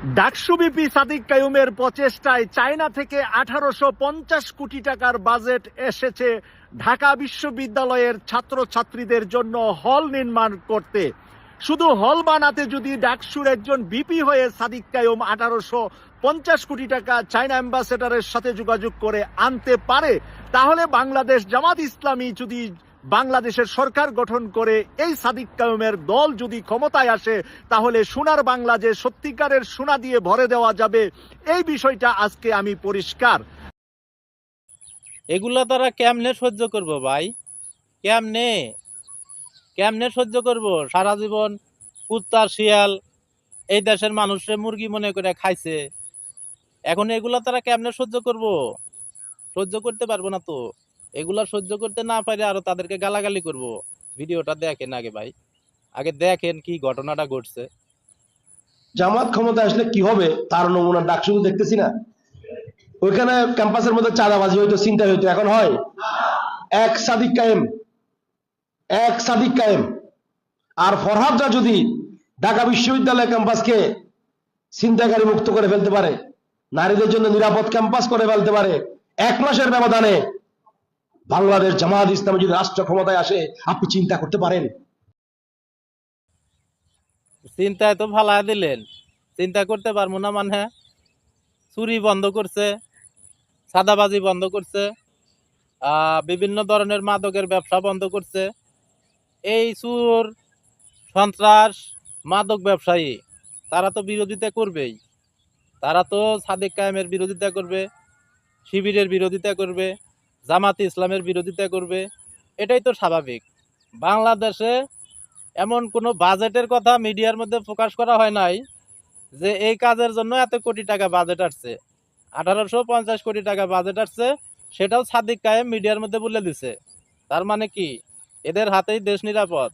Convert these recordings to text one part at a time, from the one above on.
ডাকসুবিপি সাদিক কায়ুমের প্রচেষ্টায় চায়না থেকে আঠারোশো পঞ্চাশ কোটি টাকার বাজেট এসেছে ঢাকা বিশ্ববিদ্যালয়ের ছাত্রছাত্রীদের জন্য হল নির্মাণ করতে। শুধু হল বানাতে যদি ডাকসুর একজন বিপি হয়ে সাদিক কায়ুম আঠারোশো পঞ্চাশ কোটি টাকা চায়না অ্যাম্বাসেডারের সাথে যোগাযোগ করে আনতে পারে, তাহলে বাংলাদেশ জামাত ইসলামী যদি বাংলাদেশের সরকার গঠন করে এই সাদিক কায়ুমের দল যদি ক্ষমতায় আসে, তাহলে সোনার বাংলা যে সত্যিকারের সোনা দিয়ে ভরে দেওয়া যাবে, এই বিষয়টা আজকে আমি পরিষ্কার। এগুলা তারা কেমনে সহ্য করব ভাই? কেমনে? কেমনে সহ্য করব? সারা জীবন কুত্তা শিয়াল এই দেশের মানুষরে মুরগি মনে করে খাইছে। এখন এগুলা তারা কেমনে সহ্য করব? সহ্য করতে পারব না তো। এগুলা সহ্য করতে না পারে আরও তাদেরকে গালাগালি করব। ভিডিওটা দেখেন আগে ভাই। আগে দেখেন কি ঘটনাটা ঘটছে। জামাত ক্ষমতা আসলে কি হবে, তার নমুনা ডাক শুধু দেখতেছি না। ওইখানে ক্যাম্পাসের মধ্যে চাঁদাবাজি হইতো চিন্তা হইতো, এখন হয়। এক সাদিক কায়েম। এক সাদিক কায়েম। আর ফরহাদরা যদি ঢাকা বিশ্ববিদ্যালয় ক্যাম্পাসকে চিন্তাকারী মুক্ত করে ফেলতে পারে, নারীদের জন্য নিরাপদ ক্যাম্পাস করে ফেলতে পারে, এক মাসের ব্যবধানে বাংলাদেশ জামাত ইসলাম যদি রাষ্ট্র ক্ষমতায় আসে, আপনি চিন্তা করতে পারেন? চিন্তায় তো ফালা দিলেন। চিন্তা করতে পারব না মানে। চুরি বন্ধ করছে, সাদাবাজি বন্ধ করছে বিভিন্ন ধরনের মাদকের ব্যবসা বন্ধ করছে। এই চুর, সন্ত্রাস, মাদক ব্যবসায়ী, তারা তো বিরোধিতা করবেই। তারা তো সাদেক কায়েমের বিরোধিতা করবে, শিবিরের বিরোধিতা করবে। জামাতে ইসলামের বিরোধিতা করবে, এটাই তো স্বাভাবিক। বাংলাদেশে এমন কোনো বাজেটের কথা মিডিয়ার মধ্যে প্রকাশ করা হয় নাই যে এই কাজের জন্য এত কোটি টাকা বাজেট আসছে। আঠারোশো পঞ্চাশ কোটি টাকা বাজেট আসছে, সেটাও সাদিক কায়েম মিডিয়ার মধ্যে বলে দিছে। তার মানে কি? এদের হাতেই দেশ নিরাপদ।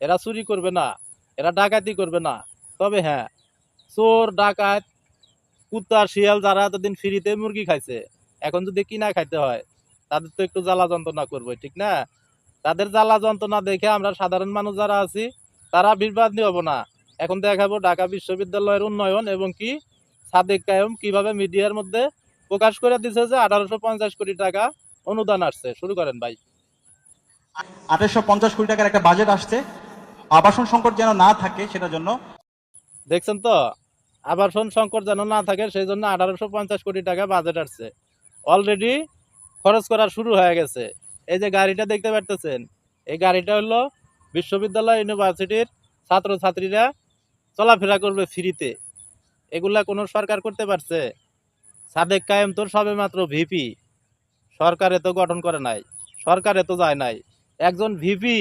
এরা চুরি করবে না, এরা ডাকাতি করবে না। তবে হ্যাঁ চোর, ডাকাত কুত্তা শিয়াল যারা এতদিন ফ্রিতে মুরগি খাইছে, এখন যদি কিনা খাইতে হয় তাদের তো একটু জ্বালা যন্ত্রণা করবে ঠিক না? তাদের জ্বালা যন্ত্রণা দেখে আমরা সাধারণ মানুষ যারা আছি তারা বিভ্রান্তি হব না। এখন দেখাবো ঢাকা বিশ্ববিদ্যালয়ের উন্নয়ন এবং কি সাদেক কায়ম কীভাবে মিডিয়ার মধ্যে প্রকাশ করে দিছে যে আঠারোশো পঞ্চাশ কোটি টাকা অনুদান আসছে। শুরু করেন ভাই। আঠারোশো পঞ্চাশ কোটি টাকার একটা বাজেট আসছে। আবাসন সংকট যেন না থাকে সেটার জন্য। দেখছেন তো? আবাসন সংকট যেন না থাকে সেই জন্য আঠারোশো পঞ্চাশ কোটি টাকা বাজেট আসছে। অলরেডি খরচ করা শুরু হয়ে গেছে। এই যে গাড়িটা দেখতে পারতেছেন, এই গাড়িটা হলো বিশ্ববিদ্যালয় ইউনিভার্সিটির ছাত্রছাত্রীরা চলাফেরা করবে ফ্রিতে। এগুলা কোনো সরকার করতে পারছে? সাদেক কায়েম তো সবে মাত্র ভিপি সরকারে তো গঠন করে নাই, সরকারে তো যায় নাই। একজন ভিপি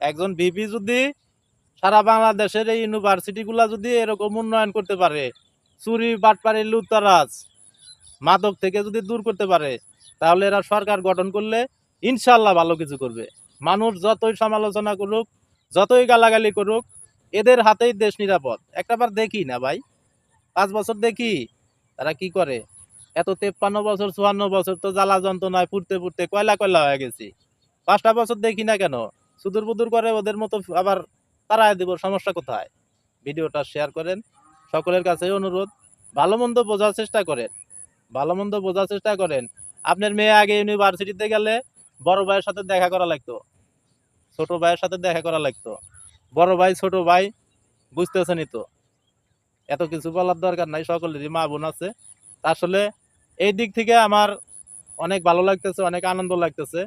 একজন ভিপি যদি সারা বাংলাদেশের এই ইউনিভার্সিটিগুলা যদি এরকম উন্নয়ন করতে পারে, চুরি বাটপাড়ি লুত্তারাজ মাদক থেকে যদি দূর করতে পারে তাহলে এরা সরকার গঠন করলে ইনশাল্লাহ ভালো কিছু করবে। মানুষ যতই সমালোচনা করুক, যতই গালাগালি করুক, এদের হাতেই দেশ নিরাপদ। একটাবার দেখি না ভাই। পাঁচ বছর দেখি, তারা কি করে? এত তেপ্পান্ন বছর, চুয়ান্ন বছর তো জ্বালা যন্ত্রণায় পুড়তে পুড়তে কয়লা কয়লা হয়ে গেছি। পাঁচটা বছর দেখি না কেন? সুদূর বুদুর করে ওদের মতো আবার তারাই দেব, সমস্যা কোথায়? ভিডিওটা শেয়ার করেন। সকলের কাছে অনুরোধ, ভালো মন্দ বোঝার চেষ্টা করেন। ভালো মন্দ বোঝার চেষ্টা করেন। আপনার মেয়ে আগে ইউনিভার্সিটিতে গেলে বড় ভাইয়ের সাথে দেখা করা লাগতো। ছোট ভাইয়ের সাথে দেখা করা লাগতো। বড় ভাই, ছোট ভাই বুঝতেছেনই তো। এত কিছু বলার দরকার নাই, সকলেরই মা বোন আছে। আসলে এই দিক থেকে আমার অনেক ভালো লাগতেছে, অনেক আনন্দ লাগতেছে।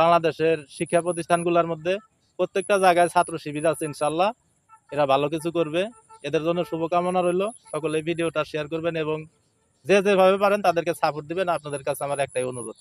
বাংলাদেশের শিক্ষা প্রতিষ্ঠানগুলোর মধ্যে প্রত্যেকটা জায়গায় ছাত্র শিবির আছে ইনশাল্লাহ এরা ভালো কিছু করবে। এদের জন্য শুভকামনা রইল। সকলে ভিডিওটা শেয়ার করবেন এবং যে যেভাবে পারেন তাদেরকে সাপোর্ট দিবেন। আপনাদের কাছে আমার একটাই অনুরোধ।